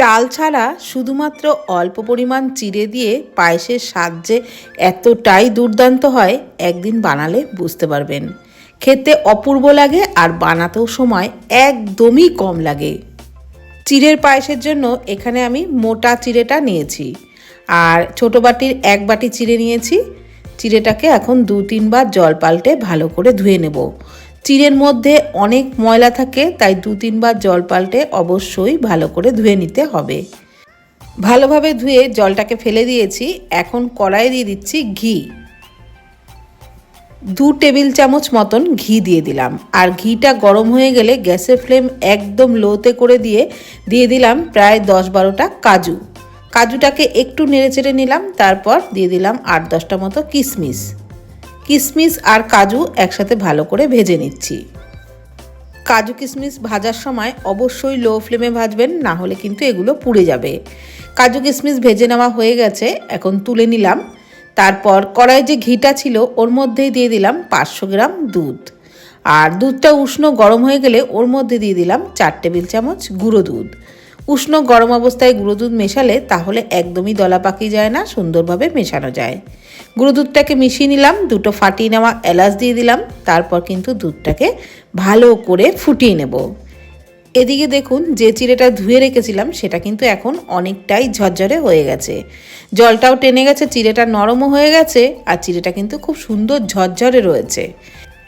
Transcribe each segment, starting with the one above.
চাল ছাড়া শুধুমাত্র অল্প পরিমাণ চিড়ে দিয়ে পায়েসের স্বাদ যে এতটাই দুর্দান্ত হয়, একদিন বানালে বুঝতে পারবেন। খেতে অপূর্ব লাগে আর বানাতেও সময় একদমই কম লাগে। চিড়ের পায়েসের জন্য এখানে আমি মোটা চিড়েটা নিয়েছি আর ছোট বাটির এক বাটি চিড়ে নিয়েছি। চিড়েটাকে এখন দু তিনবার জল পাল্টে ভালো করে ধুয়ে নেব। চিড়ের মধ্যে অনেক ময়লা থাকে, তাই দু তিনবার জল পাল্টে অবশ্যই ভালো করে ধুয়ে নিতে হবে। ভালোভাবে ধুয়ে জলটাকে ফেলে দিয়েছি, এখন কড়াইয়ে দিয়ে দিচ্ছি ঘি। দু টেবিল চামচ মতন ঘি দিয়ে দিলাম, আর ঘিটা গরম হয়ে গেলে গ্যাসের ফ্লেম একদম লোতে করে দিয়ে দিয়ে দিলাম প্রায় দশ বারোটা কাজু। কাজুটাকে একটু নেড়ে চেড়ে নিলাম, তারপর দিয়ে দিলাম আট দশটা মতো কিশমিশ কিশমিশ আর কাজু একসাথে ভালো করে ভেজে নিচ্ছি। কাজু কিশমিশ ভাজার সময় অবশ্যই লো ফ্লেমে ভাজবেন, না হলে কিন্তু এগুলো পুড়ে যাবে। কাজু কিশমিশ ভেজে নেওয়া হয়ে গেছে, এখন তুলে নিলাম। তারপর কড়াই যে ঘিটা ছিল, ওর মধ্যেই দিয়ে দিলাম পাঁচশো গ্রাম দুধ। আর দুধটা উষ্ণ গরম হয়ে গেলে ওর মধ্যে দিয়ে দিলাম চার টেবিল চামচ গুঁড়ো দুধ। উষ্ণ গরম অবস্থায় গুঁড়ো দুধ মেশালে তাহলে একদমই দলা পাকি যায় না, সুন্দরভাবে মেশানো যায়। গুঁড়ো দুধটাকে মিশিয়ে নিলাম, দুটো ফাটিয়ে নেওয়া এলাচ দিয়ে দিলাম, তারপর কিন্তু দুধটাকে ভালো করে ফুটিয়ে নেব। এদিকে দেখুন, যে চিড়েটা ধুয়ে রেখেছিলাম, সেটা কিন্তু এখন অনেকটাই ঝরঝরে হয়ে গেছে। জলটাও টেনে গেছে, চিড়েটা নরমও হয়ে গেছে, আর চিড়েটা কিন্তু খুব সুন্দর ঝরঝরে রয়েছে।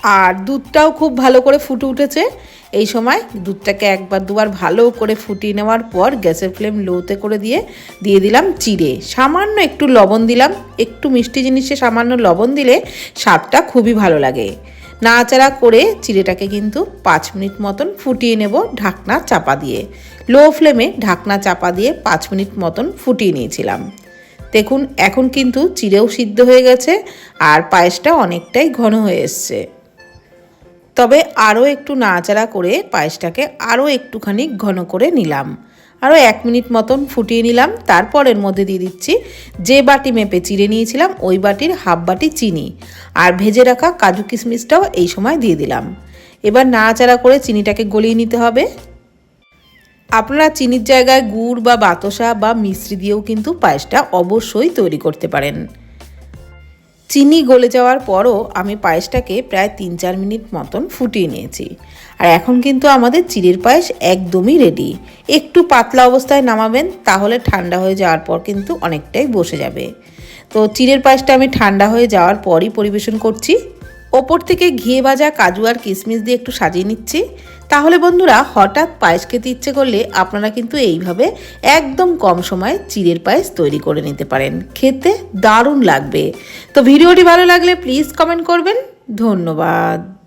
আর দুধটাও খুব ভালো করে ফুটে উঠেছে। এই সময় দুধটাকে একবার দুবার ভালো করে ফুটিয়ে নেওয়ার পর গ্যাসের ফ্লেম লোতে করে দিয়ে দিয়ে দিলাম চিড়ে। সামান্য একটু লবণ দিলাম। একটু মিষ্টি জিনিসে সামান্য লবণ দিলে স্বাদটা খুবই ভালো লাগে। নাড়াচাড়া করে চিড়েটাকে কিন্তু পাঁচ মিনিট মতন ফুটিয়ে নেব ঢাকনা চাপা দিয়ে। লো ফ্লেমে ঢাকনা চাপা দিয়ে পাঁচ মিনিট মতন ফুটিয়ে নিয়েছিলাম। দেখুন, এখন কিন্তু চিড়েও সিদ্ধ হয়ে গেছে আর পায়েসটা অনেকটাই ঘন হয়ে এসছে। তবে আরও একটু নাড়াচাড়া করে পায়েসটাকে আরও একটুখানি ঘন করে নিলাম। আরও এক মিনিট মতন ফুটিয়ে নিলাম। তারপরের মধ্যে দিয়ে দিচ্ছি যে বাটি মেপে চিড়ে নিয়েছিলাম, ওই বাটির হাফ বাটি চিনি। আর ভেজে রাখা কাজু কিশমিশটাও এই সময় দিয়ে দিলাম। এবার নাড়াচাড়া করে চিনিটাকে গলিয়ে নিতে হবে। আপনারা চিনির জায়গায় গুড় বা বাতাসা বা মিশ্রি দিয়েও কিন্তু পায়েসটা অবশ্যই তৈরি করতে পারেন। চিনি গলে যাওয়ার পরও আমি পায়েসটাকে প্রায় তিন চার মিনিট মতন ফুটিয়ে নিয়েছি। আর এখন কিন্তু আমাদের চিড়ের পায়েস একদমই রেডি একটু পাতলা অবস্থায় নামাবেন, তাহলে ঠান্ডা হয়ে যাওয়ার পর কিন্তু অনেকটাই বসে যাবে। তো চিড়ের পায়েসটা আমি ঠান্ডা হয়ে যাওয়ার পরই পরিবেশন করছি। ওপর থেকে ঘিয়ে ভাজা কাজু আর কিশমিশ দিয়ে একটু সাজিয়ে নিচ্ছি। তাহলে বন্ধুরা, হঠাৎ পায়েস খেতে ইচ্ছে করলে আপনারা কিন্তু এইভাবে একদম কম সময়ে চিড়ের পায়েস তৈরি করে নিতে পারেন। খেতে দারুণ লাগবে। তো ভিডিওটি ভালো লাগলে প্লিজ কমেন্ট করবেন। ধন্যবাদ।